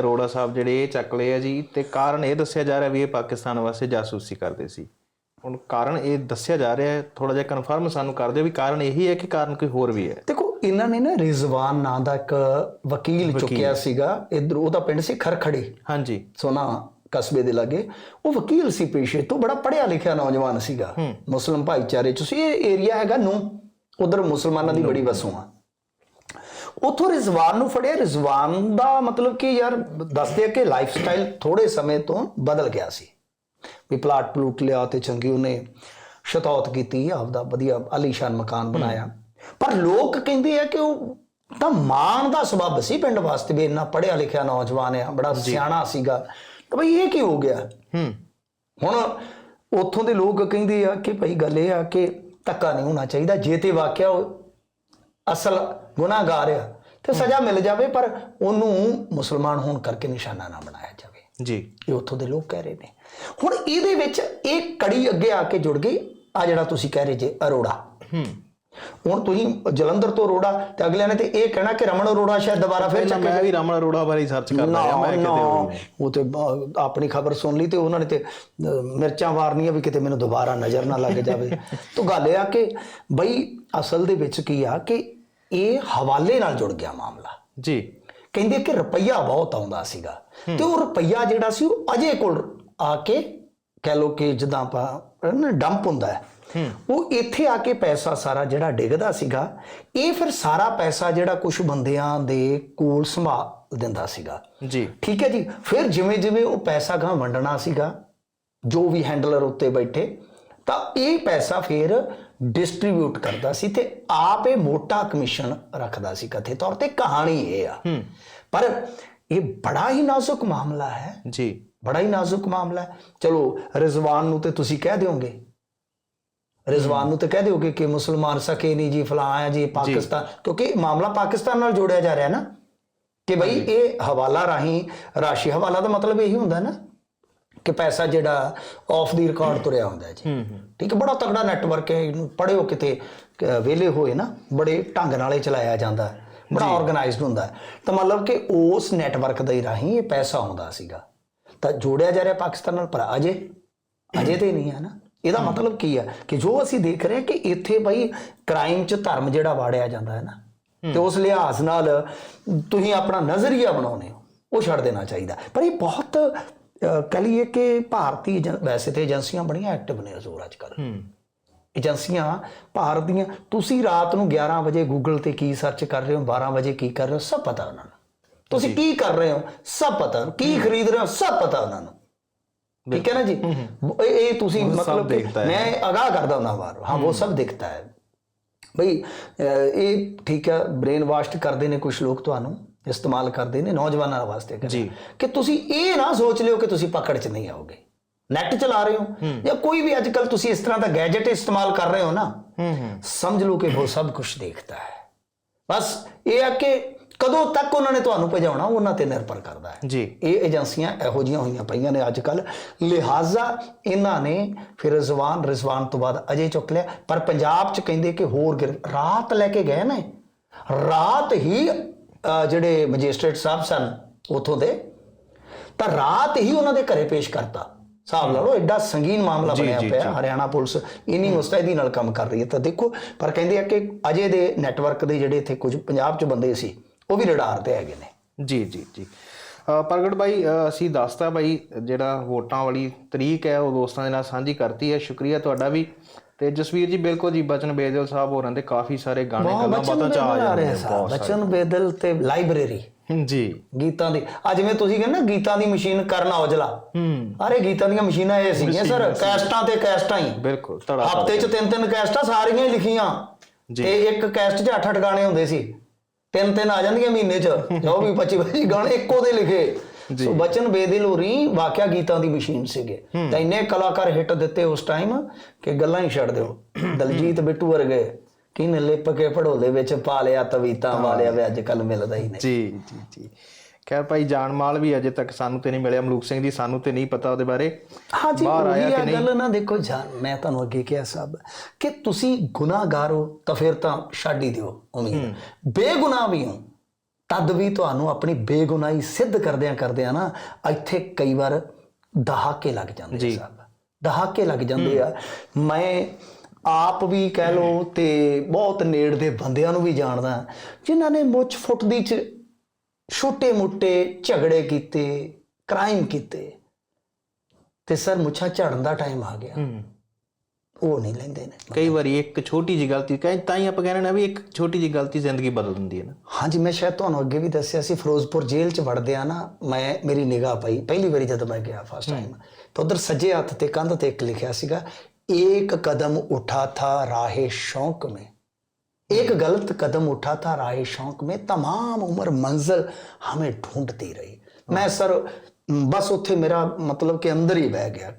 ਅਰੋੜਾ ਸਾਹਿਬ ਜਿਹੜੇ ਇਹ ਚੱਕ ਲਏ ਆ ਜੀ ਤੇ ਕਾਰਨ ਇਹ ਦੱਸਿਆ ਜਾ ਰਿਹਾ ਵੀ ਇਹ ਪਾਕਿਸਤਾਨ ਵਾਸਤੇ ਜਾਸੂਸੀ ਕਰਦੇ ਸੀ। ਹੁਣ ਕਾਰਨ ਇਹ ਦੱਸਿਆ ਜਾ ਰਿਹਾ ਹੈ ਥੋੜਾ ਜਿਹਾ ਕਨਫਰਮ ਸਾਨੂੰ ਕਰ ਦਿਓ ਵੀ ਕਾਰਨ ਇਹੀ ਹੈ ਕਿ ਕਾਰਨ ਕੋਈ ਹੋਰ ਵੀ ਹੈ। ਦੇਖੋ ਇਹਨਾਂ ਨੇ ਨਾ ਰਿਜ਼ਵਾਨ ਨਾਂ ਦਾ ਇੱਕ ਵਕੀਲ ਚੁੱਕਿਆ ਸੀਗਾ ਇਧਰ ਉਹਦਾ ਪਿੰਡ ਸੀ ਖਰਖੜੀ। ਹਾਂਜੀ। ਸੋਨਾ ਕਸਬੇ ਦੇ ਲਾਗੇ। ਉਹ ਵਕੀਲ ਸੀ ਪੇਸ਼ੇ ਤੋਂ ਬੜਾ ਪੜ੍ਹਿਆ ਲਿਖਿਆ ਨੌਜਵਾਨ ਸੀਗਾ। ਮੁਸਲਮ ਭਾਈਚਾਰੇ ਚ ਸੀ ਇਹ ਏਰੀਆ ਹੈਗਾ ਨੂੰ ਉਧਰ ਮੁਸਲਮਾਨਾਂ ਦੀ ਬੜੀ ਵਸੋਂ ਆ। ਉਥੋਂ ਰਿਜ਼ਵਾਨ ਨੂੰ ਫੜਿਆ। ਰਿਜ਼ਵਾਨ ਦਾ ਮਤਲਬ ਕਿ ਯਾਰ ਦੱਸਦੇ ਆ ਕਿ ਲਾਈਫ ਸਟਾਈਲ ਥੋੜੇ ਸਮੇਂ ਤੋਂ ਬਦਲ ਗਿਆ ਸੀ। ਵੀ ਪਲਾਟ ਪਲੂਟ ਲਿਆ ਤੇ ਚੰਗੀ ਉਹਨੇ ਸ਼ਤੌਤ ਕੀਤੀ ਆਪਦਾ ਵਧੀਆ ਆਲੀਸ਼ਾਨ ਮਕਾਨ ਬਣਾਇਆ। ਪਰ ਲੋਕ ਕਹਿੰਦੇ ਆ ਕਿ ਉਹ ਤਾਂ ਮਾਣ ਦਾ ਸਬਬ ਸੀ ਪਿੰਡ ਵਾਸਤੇ ਵੀ ਇੰਨਾ ਪੜ੍ਹਿਆ ਲਿਖਿਆ ਨੌਜਵਾਨ ਆ ਬੜਾ ਸਿਆਣਾ ਸੀਗਾ। ਤਾਂ ਬਈ ਇਹ ਕੀ ਹੋ ਗਿਆ? ਹੂੰ। ਹੁਣ ਉੱਥੋਂ ਦੇ ਲੋਕ ਕਹਿੰਦੇ ਆ ਕਿ ਭਾਈ ਗੱਲ ਇਹ ਆ ਕਿ ਧੱਕਾ ਨਹੀਂ ਹੋਣਾ ਚਾਹੀਦਾ। ਜੇ ਤੇ ਵਾਕਿਆ ਅਸਲ ਗੁਨਾਹਗਾਰ ਆ ਤੇ ਸਜ਼ਾ ਮਿਲ ਜਾਵੇ ਪਰ ਉਹਨੂੰ ਮੁਸਲਮਾਨ ਹੋਣ ਕਰਕੇ ਨਿਸ਼ਾਨਾ ਨਾ ਬਣਾਇਆ ਜਾਵੇ। ਜੀ। ਇਹ ਉੱਥੋਂ ਦੇ ਲੋਕ ਕਹਿ ਰਹੇ ਨੇ। ਹੁਣ ਇਹਦੇ ਵਿੱਚ ਇਹ ਕੜੀ ਅੱਗੇ ਆ ਕੇ ਜੁੜ ਗਈ ਆ ਜਿਹੜਾ ਤੁਸੀਂ ਕਹਿ ਰਹੇ ਜੇ ਅਰੋੜਾ। ਹੂੰ। ਹੁਣ ਤੁਸੀਂ ਜਲੰਧਰ ਤੋਂ ਅਰੋੜਾ ਤੇ ਅਗਲਿਆਂ ਨੇ ਤੇ ਇਹ ਕਹਿਣਾ ਕਿ ਰਮਨ ਅਰੋੜਾ ਸ਼ਾਇਦ ਦੁਬਾਰਾ ਫਿਰ ਪਹਿਲਾਂ ਮੈਂ ਵੀ ਰਮਨ ਅਰੋੜਾ ਬਾਰੇ ਸਰਚ ਕਰਦਾ ਰਿਹਾ ਮੈਂ ਕਿਤੇ। ਉਹ ਤੇ ਆਪਣੀ ਖਬਰ ਸੁਣ ਲਈ ਤੇ ਉਹਨਾਂ ਨੇ ਤੇ ਮਿਰਚਾਂ ਵਾਰਨੀਆਂ ਵੀ ਕਿਤੇ ਮੈਨੂੰ ਦੁਬਾਰਾ ਨਜ਼ਰ ਨਾ ਲੱਗ ਜਾਵੇ। ਤਾਂ ਗੱਲ ਇਹ ਆ ਕਿ ਬਈ ਅਸਲ ਦੇ ਵਿੱਚ ਕੀ ਆ ਕਿ ਇਹ ਹਵਾਲੇ ਨਾਲ ਜੁੜ ਗਿਆ ਮਾਮਲਾ। ਜੀ। ਕਹਿੰਦੇ ਕਿ ਰੁਪਈਆ ਬਹੁਤ ਆਉਂਦਾ ਸੀਗਾ। ਤੇ ਉਹ ਰੁਪਈਆ ਜਿਹੜਾ ਸੀ ਉਹ ਅਜੇ ਕੋਲ ਆ ਕੇ ਕਹਿ ਲੋ ਕਿ ਜਦਾਂ ਆਪਾਂ ਨਾ ਡੰਪ ਹੁੰਦਾ ਹੈ। ਉਹ ਇੱਥੇ ਆ ਕੇ ਪੈਸਾ ਸਾਰਾ ਜਿਹੜਾ ਡਿੱਗਦਾ ਸੀਗਾ ਇਹ ਫਿਰ ਸਾਰਾ ਪੈਸਾ ਜਿਹੜਾ ਕੁਝ ਬੰਦਿਆਂ ਦੇ ਕੋਲ ਸੰਭਾਲ ਦਿੰਦਾ ਸੀਗਾ। ਜੀ। ਠੀਕ ਹੈ ਜੀ? ਫਿਰ ਜਿਵੇਂ ਜਿਵੇਂ ਉਹ ਪੈਸਾ ਗਾਂ ਵੰਡਣਾ ਸੀਗਾ ਜੋ ਵੀ ਹੈਂਡਲਰ ਉੱਤੇ ਬੈਠੇ ਤਾਂ ਇਹ ਪੈਸਾ ਫਿਰ ਡਿਸਟ੍ਰੀਬਿਊਟ ਕਰਦਾ ਸੀ ਤੇ ਆਪ ਇਹ ਮੋਟਾ ਕਮਿਸ਼ਨ ਰੱਖਦਾ ਸੀ ਕਥੇ ਤੌਰ ਤੇ ਕਹਾਣੀ ਇਹ ਆ। ਪਰ ਇਹ ਬੜਾ ਹੀ ਨਾਜ਼ੁਕ ਮਾਮਲਾ ਹੈ। ਜੀ। ਬੜਾ ਹੀ ਨਾਜ਼ੁਕ ਮਾਮਲਾ ਹੈ। ਚਲੋ ਰਿਜ਼ਵਾਨ ਨੂੰ ਤੇ ਤੁਸੀਂ ਕਹਿ ਦਿਓਗੇ। ਰਿਜ਼ਵਾਨ ਨੂੰ ਤੇ ਕਹਿ ਦਿਓਗੇ ਕਿ ਮੁਸਲਮਾਨ ਸਕੇ ਨਹੀਂ ਜੀ ਫਲਾਂ ਆ ਜੀ ਪਾਕਿਸਤਾਨ। ਕਿਉਂਕਿ ਇਹ ਮਾਮਲਾ ਪਾਕਿਸਤਾਨ ਨਾਲ ਜੋੜਿਆ ਜਾ ਰਿਹਾ ਨਾ। ਕਿ ਬਈ ਇਹ ਹਵਾਲਾ ਰਾਹੀਂ ਰਾਸ਼ੀ ਹਵਾਲਾ ਦਾ ਮਤਲਬ ਇਹੀ ਹੁੰਦਾ ਨਾ। ਕਿ ਪੈਸਾ ਜਿਹੜਾ ਆਫ ਦੀ ਰਿਕਾਰਡ ਤੁਰਿਆ ਹੁੰਦਾ ਜੀ। ਠੀਕ ਹੈ ਬੜਾ ਤਗੜਾ ਨੈਟਵਰਕ ਹੈ ਇਹਨੂੰ ਪੜਿਓ ਕਿਤੇ ਵਿਹਲੇ ਹੋਏ ਨਾ ਬੜੇ ਢੰਗ ਨਾਲੇ ਚਲਾਇਆ ਜਾਂਦਾ ਹੈ ਬੜਾ ਆਰਗੇਨਾਈਜ਼ਡ ਹੁੰਦਾ ਹੈ। ਤਾਂ ਮਤਲਬ ਕਿ ਉਸ ਨੈਟਵਰਕ ਦੇ ਰਾਹੀਂ ਇਹ ਪੈਸਾ ਆਉਂਦਾ ਸੀਗਾ। ਤਾਂ ਜੋੜਿਆ ਜਾ ਰਿਹਾ ਪਾਕਿਸਤਾਨ ਨਾਲ ਪਰ ਅਜੇ ਅਜੇ ਤੇ ਨਹੀਂ ਹੈ ਨਾ। ਇਹਦਾ ਮਤਲਬ ਕੀ ਹੈ ਕਿ ਜੋ ਅਸੀਂ ਦੇਖ ਰਹੇ ਹਾਂ ਕਿ ਇੱਥੇ ਬਈ ਕ੍ਰਾਈਮ 'ਚ ਧਰਮ ਜਿਹੜਾ ਵਾੜਿਆ ਜਾਂਦਾ ਹੈ ਨਾ ਤੇ ਉਸ ਲਿਹਾਜ਼ ਨਾਲ ਤੁਸੀਂ ਆਪਣਾ ਨਜ਼ਰੀਆ ਬਣਾਉਨੇ ਹੋ ਉਹ ਛੱਡ ਦੇਣਾ ਚਾਹੀਦਾ। ਪਰ ਇਹ ਬਹੁਤ ਕਹਿ ਲਈਏ ਕਿ ਭਾਰਤੀ ਵੈਸੇ ਤੇ ਏਜੰਸੀਆਂ ਬੜੀਆਂ ਐਕਟਿਵ ਨੇ ਹਜ਼ੂਰ ਅੱਜ ਕੱਲ੍ਹ ਹੂੰ। ਏਜੰਸੀਆਂ ਭਾਰਤ ਦੀਆਂ ਤੁਸੀਂ ਰਾਤ ਨੂੰ 11 ਵਜੇ ਗੂਗਲ ਤੇ ਕੀ ਸਰਚ ਕਰ ਰਹੇ ਹੋ 12 ਵਜੇ ਕੀ ਕਰ ਰਹੇ ਹੋ ਸਭ ਪਤਾ ਉਹਨਾਂ ਨੂੰ। ਤੁਸੀਂ ਕੀ ਕਰ ਰਹੇ ਹੋ ਸਭ ਪਤਾ ਕੀ ਖਰੀਦ ਰਹੇ ਹੋ ਸਭ ਪਤਾ ਉਹਨਾਂ ਨੂੰ। ਠੀਕ ਹੈ ਨਾ ਜੀ? ਇਹ ਤੁਸੀਂ ਮਤਲਬ। ਮੈਂ ਅਗਾਹ ਕਰਦਾ ਉਹਨਾਂ ਬਾਰ ਹਾਂ ਉਹ ਸਭ ਦਿਖਤਾ ਹੈ। ਅਹ, ਇਹ ਠੀਕ ਹੈ ਬ੍ਰੇਨ ਵਾਸ਼ਡ ਕਰਦੇ ਨੇ ਕੁਝ ਲੋਕ ਤੁਹਾਨੂੰ। ਇਸਤੇਮਾਲ ਕਰਦੇ ਨੇ ਨੌਜਵਾਨਾਂ ਵਾਸਤੇ ਜੀ। ਕਿ ਤੁਸੀਂ ਇਹ ਨਾ ਸੋਚ ਲਿਓ ਕਿ ਤੁਸੀਂ ਪਕੜ 'ਚ ਨਹੀਂ ਆਓਗੇ। ਨੈਟ ਚਲਾ ਰਹੇ ਹੋ। ਜਾਂ ਕੋਈ ਵੀ ਅੱਜਕੱਲ ਤੁਸੀਂ ਇਸ ਤਰ੍ਹਾਂ ਦਾ ਗੈਜਟ ਇਸਤੇਮਾਲ ਕਰ ਰਹੇ ਹੋ ਨਾ ਸਮਝ ਲਓ ਕਿ ਉਹ ਸਭ ਕੁਝ ਦੇਖਦਾ ਹੈ। ਬਸ ਇਹ ਹੈ ਕਿ ਕਦੋਂ ਤੱਕ ਉਹਨਾਂ ਨੇ ਤੁਹਾਨੂੰ ਭਜਾਉਣਾ ਉਹਨਾਂ ਤੇ ਨਿਰਭਰ ਕਰਦਾ ਹੈ। ਜੀ। ਇਹ ਏਜੰਸੀਆਂ ਇਹੋ ਜੀਆਂ ਹੋਈਆਂ ਪਈਆਂ ਨੇ ਅੱਜ ਕੱਲ ਲਿਹਾਜ਼ਾ ਇਹਨਾਂ ਨੇ ਫਿਰ ਰਿਜ਼ਵਾਨ ਰਿਜ਼ਵਾਨ ਤੋਂ ਬਾਅਦ ਅਜੇ ਚੁੱਕ ਲਿਆ। ਪਰ ਪੰਜਾਬ 'ਚ ਕਹਿੰਦੇ ਕਿ ਹੋਰ ਰਾਤ ਲੈ ਕੇ ਗਏ ਨੇ। ਰਾਤ ਹੀ ਜਿਹੜੇ ਮੈਜਿਸਟ੍ਰੇਟ ਸਾਹਿਬ ਸਨ ਉਥੋਂ ਦੇ ਤਾਂ ਰਾਤ ਹੀ ਉਹਨਾਂ ਦੇ ਘਰੇ ਪੇਸ਼ ਕਰਤਾ। ਹਿਸਾਬ ਲਾ ਲਓ ਐਡਾ ਸੰਗੀਨ ਮਾਮਲਾ ਬਣਿਆ ਪਿਆ ਹਰਿਆਣਾ ਪੁਲਿਸ ਇੰਨੀ ਮੁਸਤੈਦੀ ਨਾਲ ਕੰਮ ਕਰ ਰਹੀ ਹੈ। ਤਾਂ ਦੇਖੋ ਪਰ ਕਹਿੰਦੇ ਆ ਕਿ ਅਜੇ ਦੇ ਨੈਟਵਰਕ ਦੇ ਜਿਹੜੇ ਇੱਥੇ ਕੁਝ ਪੰਜਾਬ 'ਚ ਬੰਦੇ ਸੀ ਉਹ ਵੀ ਰਡਾਰ ਤੇ ਹੈਗੇ ਨੇ। ਜੀ ਜੀ ਜੀ। ਪ੍ਰਗਟ ਭਾਈ ਅਸੀਂ ਦੱਸਤਾ ਭਾਈ ਜਿਹੜਾ ਵੋਟਾਂ ਵਾਲੀ ਤਰੀਕ ਹੈ ਉਹ ਦੋਸਤਾਂ ਦੇ ਨਾਲ ਸਾਂਝੀ ਕਰਤੀ ਹੈ। ਸ਼ੁਕਰੀਆ ਤੁਹਾਡਾ ਵੀ। ਤੇ ਜਸਵੀਰ ਜੀ ਬਿਲਕੁਲ ਜੀ ਬਚਨ ਬੇਦਲ ਸਾਹਿਬ ਹੋਰਾਂ ਦੇ ਕਾਫੀ ਸਾਰੇ ਗਾਣੇ ਗੱਲਾਂ ਬਾਤਾਂ ਚ ਆ ਰਹੇ ਨੇ ਸਾਹਿਬ ਬਚਨ ਬੇਦਲ ਤੇ ਲਾਇਬ੍ਰੇਰੀ। ਜੀ। ਗੀਤਾਂ ਦੀ ਆ ਜਿਵੇਂ ਤੁਸੀਂ ਕਹਿੰਦੇ ਨਾ ਗੀਤਾਂ ਦੀ ਮਸ਼ੀਨ ਕਰਨ ਔਜਲਾ। ਹੂੰ। ਅਰੇ ਗੀਤਾਂ ਦੀਆਂ ਮਸ਼ੀਨਾਂ ਇਹ ਸੀਗੀਆਂ ਸਰ ਕੈਸਟਾਂ ਤੇ ਕੈਸਟਾਂ ਹੀ। ਬਿਲਕੁਲ ਤੜਾ ਹਫ਼ਤੇ 'ਚ ਤਿੰਨ ਤਿੰਨ ਕੈਸਟਾਂ ਸਾਰੀਆਂ ਹੀ ਲਿਖੀਆਂ। ਜੀ। ਤੇ ਇੱਕ ਕੈਸਟ 'ਚ ਅੱਠ ਅੱਠ ਗਾਣੇ ਹੁੰਦੇ ਸੀ। ਤਿੰਨ ਤਿੰਨ ਆ ਜਾਂਦੀਆਂ ਮਹੀਨੇ 'ਚ। ਜੋ ਵੀ 25 25 ਗਾਣੇ ਇੱਕੋ ਦੇ ਲਿਖੇ। ਸੋ ਬਚਨ ਬੇਦਿਲ ਹੋਰੀ ਵਾਕਿਆ ਗੀਤਾਂ ਦੀ ਮਸ਼ੀਨ ਸੀਗੇ। ਤਾਂ ਇੰਨੇ ਕਲਾਕਾਰ ਹਿੱਟ ਦਿੱਤੇ ਉਸ ਟਾਈਮ ਕਿ ਗੱਲਾਂ ਹੀ ਛੱਡ ਦਿਓ। ਦਲਜੀਤ ਬਿੱਟੂ ਵਰਗੇ ਕਿਨ ਲਿਪ ਕੇ ਪੜੋਲੇ ਵਿੱਚ ਪਾ ਲਿਆ ਤਵੀਤਾਂ ਵਾਲਿਆ ਵੇ ਅੱਜ ਕੱਲ ਮਿਲਦਾ ਹੀ ਨਹੀਂ। ਜੀ ਜੀ ਜੀ। ਖੈਰ ਭਾਈ ਜਾਨਮਾਲ ਵੀ ਅਜੇ ਤੱਕ ਸਾਨੂੰ ਤੇ ਨਹੀਂ ਮਿਲਿਆ। ਮਲੂਕ ਸਿੰਘ ਜੀ ਸਾਨੂੰ ਤੇ ਨਹੀਂ ਪਤਾ ਉਹਦੇ ਬਾਰੇ। ਹਾਂ ਜੀ ਬਾਹਰ ਆਇਆ ਕਿ ਨਹੀਂ? ਗੱਲ ਨਾ ਦੇਖੋ ਜਾਨ ਮੈਂ ਤੁਹਾਨੂੰ ਅੱਗੇ ਕਿਹਾ ਸਭ ਕਿ ਤੁਸੀਂ ਗੁਨਾਹਗਾਰ ਹੋ ਤਾਂ ਫਿਰ ਤਾਂ ਛੱਡ ਹੀ ਦਿਓ ਉਮੀਦ। ਬੇਗੁਨਾਹ ਵੀ ਹੋ ਤਦ ਵੀ ਤੁਹਾਨੂੰ ਆਪਣੀ ਬੇਗੁਨਾਹੀ ਸਿੱਧ ਕਰਦਿਆਂ ਕਰਦਿਆਂ ਨਾ ਇੱਥੇ ਕਈ ਵਾਰ ਦਹਾਕੇ ਲੱਗ ਜਾਂਦੇ ਆ। ਸਾਹਿਬ। ਦਹਾਕੇ ਲੱਗ ਜਾਂਦੇ ਆ। ਮੈਂ ਆਪ ਵੀ ਕਹਿ ਲਓ ਤੇ ਬਹੁਤ ਨੇੜ ਦੇ ਬੰਦਿਆਂ ਨੂੰ ਵੀ ਜਾਣਦਾ ਜਿਨ੍ਹਾਂ ਨੇ ਮੁੱਛ ਫੁੱਟਦੀ ਚ ਛੋਟੇ-ਮੋਟੇ ਝਗੜੇ ਕੀਤੇ ਕ੍ਰਾਈਮ ਕੀਤੇ। ਤੇ ਸਰ ਮੁੱਛਾਂ ਝੜਨ ਦਾ ਟਾਈਮ ਆ ਗਿਆ। ਹੂੰ। ਉਹ ਨਹੀਂ ਲੈਂਦੇ ਨੇ ਕਈ ਵਾਰੀ ਇੱਕ ਛੋਟੀ ਜਿਹੀ ਗਲਤੀ ਕਹੇ ਤਾਂ ਹੀ ਆਪਾਂ ਕਹਿੰਦੇ ਨਾ ਵੀ ਇੱਕ ਛੋਟੀ ਜਿਹੀ ਗਲਤੀ ਜ਼ਿੰਦਗੀ ਬਦਲ ਦਿੰਦੀ ਹੈ ਨਾ ਹਾਂਜੀ ਮੈਂ ਸ਼ਾਇਦ ਤੁਹਾਨੂੰ ਅੱਗੇ ਵੀ ਦੱਸਿਆ ਸੀ ਫਿਰੋਜ਼ਪੁਰ ਜੇਲ੍ਹ 'ਚ ਵੜਦੇ ਆ ਨਾ ਮੈਂ ਮੇਰੀ ਨਿਗਾਹ ਪਈ ਪਹਿਲੀ ਵਾਰੀ ਜਦੋਂ ਮੈਂ ਗਿਆ ਫਸਟ ਟਾਈਮ ਤਾਂ ਉਧਰ ਸੱਜੇ ਹੱਥ ਤੇ ਕੰਧ ਤੇ ਇੱਕ ਲਿਖਿਆ ਸੀਗਾ ਇੱਕ ਕਦਮ ਉਠਾ ਥਾ ਰਾਹੇ ਸ਼ੌਕ में एक गलत कदम उठा था राह शौक में तमाम उम्र मंजिल हमें ढूंढती रही ਮੈਂ ਸਰ ਬਸ ਉੱਥੇ ਮੇਰਾ ਮਤਲਬ ਕਿ ਅੰਦਰ ਹੀ ਬਹਿ ਗਿਆ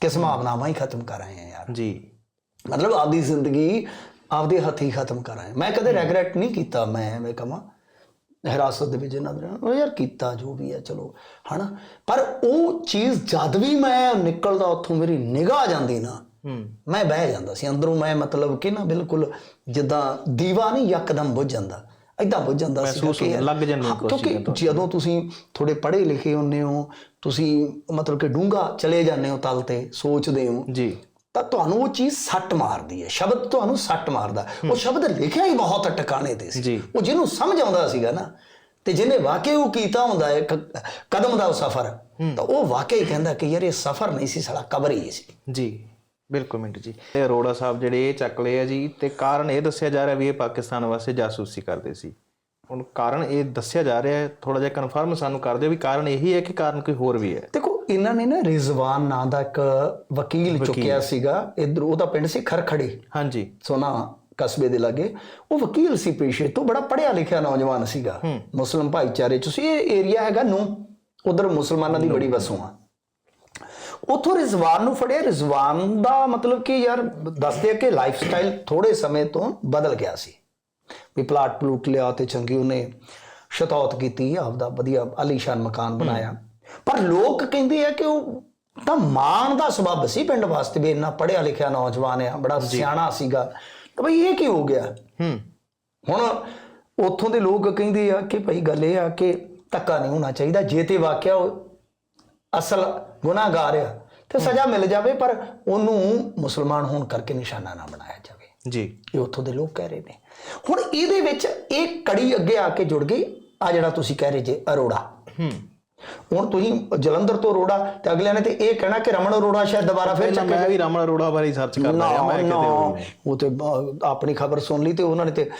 ਕਿ ਸੰਭਾਵਨਾਵਾਂ ਹੀ ਖਤਮ ਕਰ ਆਏ ਆ ਯਾਰ। ਜੀ। ਮਤਲਬ ਆਪਦੀ ਜ਼ਿੰਦਗੀ ਆਪਦੇ ਹੱਥੀ ਖਤਮ ਕਰਾਂ ਮੈਂ ਕਦੇ ਰੈਗਰੈਟ ਨਹੀਂ ਕੀਤਾ ਮੈਂ ਐਵੇਂ ਕਮਾ ਹਿਰਾਸਤ ਦੇ ਵਿੱਚ ਇਹਨਾਂ ਦੇ ਉਹ ਯਾਰ ਕੀਤਾ ਜੋ ਵੀ ਹੈ ਚਲੋ ਹਨਾ। ਪਰ ਉਹ ਚੀਜ਼ ਜਦ ਵੀ ਮੈਂ ਨਿਕਲਦਾ ਉੱਥੋਂ ਮੇਰੀ ਨਿਗਾਹ ਜਾਂਦੀ ਨਾ ਮੈਂ ਬਹਿ ਜਾਂਦਾ ਸੀ। ਅੰਦਰੋਂ ਮੈਂ ਮਤਲਬ ਕਿ ਨਾ ਬਿਲਕੁਲ ਜਿੱਦਾਂ ਦੀਵਾ ਨਹੀਂ ਯਕਦਮ ਬੁੱਝ ਜਾਂਦਾ। ਐਦਾਂ ਬੁੱਝ ਜਾਂਦਾ ਸੀ ਮਹਿਸੂਸ ਲੱਗ ਜਾਂਦੀ ਕੁਛ ਕਿਉਂਕਿ ਜਦੋਂ ਤੁਸੀਂ ਥੋੜੇ ਪੜ੍ਹੇ ਲਿਖੇ ਹੁੰਨੇ ਹੋ ਤੁਸੀਂ ਮਤਲਬ ਕਿ ਡੂੰਘਾ ਚਲੇ ਜਾਂਦੇ ਹੋ ਤਲ ਤੇ ਸੋਚਦੇ ਹੋ ਜੀ। ਤਾਂ ਤੁਹਾਨੂੰ ਉਹ ਚੀਜ਼ ਸੱਟ ਮਾਰਦੀ ਹੈ ਸ਼ਬਦ ਤੁਹਾਨੂੰ ਸੱਟ ਮਾਰਦਾ। ਉਹ ਸ਼ਬਦ ਲਿਖਿਆ ਹੀ ਬਹੁਤ ਟਿਕਾਣੇ ਤੇ ਸੀ। ਉਹ ਜਿਹਨੂੰ ਸਮਝ ਆਉਂਦਾ ਸੀਗਾ ਨਾ ਤੇ ਜਿਹਨੇ ਵਾਕਈ ਉਹ ਕੀਤਾ ਹੁੰਦਾ ਹੈ ਕਦਮ ਦਾ ਉਹ ਸਫ਼ਰ ਤਾਂ ਉਹ ਵਾਕਈ ਕਹਿੰਦਾ ਕਿ ਯਾਰ ਇਹ ਸਫ਼ਰ ਨਹੀਂ ਸੀ ਸਾਲਾ ਕਬਰ ਹੀ ਸੀ। ਜੀ। ਬਿਲਕੁਲ ਮਿੰਟ ਜੀ। ਇਹ ਅਰੋੜਾ ਸਾਹਿਬ ਜਿਹੜੇ ਇਹ ਚੱਕ ਲਏ ਆ ਜੀ ਤੇ ਕਾਰਨ ਇਹ ਦੱਸਿਆ ਜਾ ਰਿਹਾ ਵੀ ਇਹ ਪਾਕਿਸਤਾਨ ਵਾਸਤੇ ਜਾਸੂਸੀ ਕਰਦੇ ਸੀ। ਹੁਣ ਕਾਰਨ ਇਹ ਦੱਸਿਆ ਜਾ ਰਿਹਾ ਹੈ ਥੋੜਾ ਜਿਹਾ ਕਨਫਰਮ ਸਾਨੂੰ ਕਰ ਦਿਓ ਵੀ ਕਾਰਨ ਇਹੀ ਹੈ ਕਿ ਕਾਰਨ ਕੋਈ ਹੋਰ ਵੀ ਹੈ। ਦੇਖੋ ਇਹਨਾਂ ਨੇ ਨਾ ਰਿਜ਼ਵਾਨ ਨਾਂ ਦਾ ਇੱਕ ਵਕੀਲ ਚੁੱਕਿਆ ਸੀਗਾ ਇਧਰ ਉਹਦਾ ਪਿੰਡ ਸੀ ਖਰਖੜੀ। ਹਾਂਜੀ। ਸੋਨਾ ਕਸਬੇ ਦੇ ਲਾਗੇ। ਉਹ ਵਕੀਲ ਸੀ ਪੇਸ਼ੇ ਤੋਂ ਬੜਾ ਪੜ੍ਹਿਆ ਲਿਖਿਆ ਨੌਜਵਾਨ ਸੀਗਾ। ਮੁਸਲਮ ਭਾਈਚਾਰੇ ਚ ਸੀ ਇਹ ਏਰੀਆ ਹੈਗਾ ਨੂੰ ਉਧਰ ਮੁਸਲਮਾਨਾਂ ਦੀ ਬੜੀ ਵਸੋਂ ਆ। ਉਥੋਂ ਰਿਜ਼ਵਾਨ ਨੂੰ ਫੜਿਆ। ਰਿਜ਼ਵਾਨ ਦਾ ਮਤਲਬ ਕਿ ਯਾਰ ਦੱਸਦੇ ਆ ਕਿ ਲਾਈਫ ਸਟਾਈਲ ਥੋੜੇ ਸਮੇਂ ਤੋਂ ਬਦਲ ਗਿਆ ਸੀ। ਵੀ ਪਲਾਟ ਪਲੂਟ ਲਿਆ ਤੇ ਚੰਗੀ ਉਹਨੇ ਸ਼ਤੌਤ ਕੀਤੀ ਆਪਦਾ ਵਧੀਆ ਆਲੀਸ਼ਾਨ ਮਕਾਨ ਬਣਾਇਆ। ਪਰ ਲੋਕ ਕਹਿੰਦੇ ਆ ਕਿ ਉਹ ਤਾਂ ਮਾਣ ਦਾ ਸਬਬ ਸੀ ਪਿੰਡ ਵਾਸਤੇ ਵੀ ਇੰਨਾ ਪੜ੍ਹਿਆ ਲਿਖਿਆ ਨੌਜਵਾਨ ਆ ਬੜਾ ਸਿਆਣਾ ਸੀਗਾ। ਤਾਂ ਬਈ ਇਹ ਕੀ ਹੋ ਗਿਆ? ਹੂੰ। ਹੁਣ ਉੱਥੋਂ ਦੇ ਲੋਕ ਕਹਿੰਦੇ ਆ ਕਿ ਭਾਈ ਗੱਲ ਇਹ ਆ ਕਿ ਧੱਕਾ ਨਹੀਂ ਹੋਣਾ ਚਾਹੀਦਾ। ਜੇ ਤੇ ਵਾਕਿਆ ਅਸਲ ਗੁਨਾਹਗਾਰ ਆ ਤੇ ਸਜ਼ਾ ਮਿਲ ਜਾਵੇ ਪਰ ਉਹਨੂੰ ਮੁਸਲਮਾਨ ਹੋਣ ਕਰਕੇ ਨਿਸ਼ਾਨਾ ਨਾ ਬਣਾਇਆ ਜਾਵੇ। ਜੀ। ਇਹ ਉੱਥੋਂ ਦੇ ਲੋਕ ਕਹਿ ਰਹੇ ਨੇ। ਹੁਣ ਇਹਦੇ ਵਿੱਚ ਇਹ ਕੜੀ ਅੱਗੇ ਆ ਕੇ ਜੁੜ ਗਈ ਆ ਜਿਹੜਾ ਤੁਸੀਂ ਕਹਿ ਰਹੇ ਜੇ ਅਰੋੜਾ। ਹੂੰ। ਹੁਣ ਤੁਸੀਂ ਜਲੰਧਰ ਤੋਂ ਅਰੋੜਾ ਤੇ ਅਗਲਿਆਂ ਨੇ ਤੇ ਇਹ ਕਹਿਣਾ ਕਿ ਰਮਨ ਅਰੋੜਾ ਸ਼ਾਇਦ ਦੁਬਾਰਾ ਫਿਰ ਪਹਿਲਾਂ ਮੈਂ ਵੀ ਰਮਨ ਅਰੋੜਾ ਬਾਰੇ ਸਰਚ ਕਰਦਾ ਰਿਹਾ ਮੈਂ ਕਿਤੇ। ਉਹ ਤੇ ਆਪਣੀ ਖਬਰ ਸੁਣ ਲਈ ਤੇ ਉਹਨਾਂ ਨੇ ਤੇ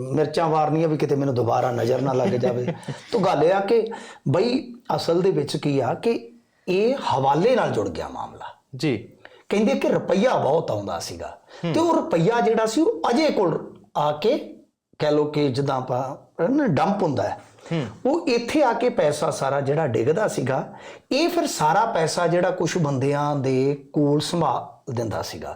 ਮਿਰਚਾਂ ਵਾਰਨੀਆਂ ਵੀ ਕਿਤੇ ਮੈਨੂੰ ਦੁਬਾਰਾ ਨਜ਼ਰ ਨਾ ਲੱਗ ਜਾਵੇ। ਤਾਂ ਗੱਲ ਇਹ ਆ ਕਿ ਬਈ ਅਸਲ ਦੇ ਵਿੱਚ ਕੀ ਆ ਕਿ ਇਹ ਹਵਾਲੇ ਨਾਲ ਜੁੜ ਗਿਆ ਮਾਮਲਾ। ਜੀ। ਕਹਿੰਦੇ ਕਿ ਰੁਪਈਆ ਬਹੁਤ ਆਉਂਦਾ ਸੀਗਾ। ਤੇ ਉਹ ਰੁਪਈਆ ਜਿਹੜਾ ਸੀ ਉਹ ਅਜੇ ਕੋਲ ਆ ਕੇ ਕਹਿ ਲੋ ਕਿ ਜਦਾਂ ਆਪਾਂ ਡੰਪ ਹੁੰਦਾ ਹੈ। ਉਹ ਇੱਥੇ ਆ ਕੇ ਪੈਸਾ ਸਾਰਾ ਜਿਹੜਾ ਡਿੱਗਦਾ ਸੀਗਾ ਇਹ ਫਿਰ ਸਾਰਾ ਪੈਸਾ ਜਿਹੜਾ ਕੁਝ ਬੰਦਿਆਂ ਦੇ ਕੋਲ ਸੰਭਾਲ ਦਿੰਦਾ ਸੀਗਾ।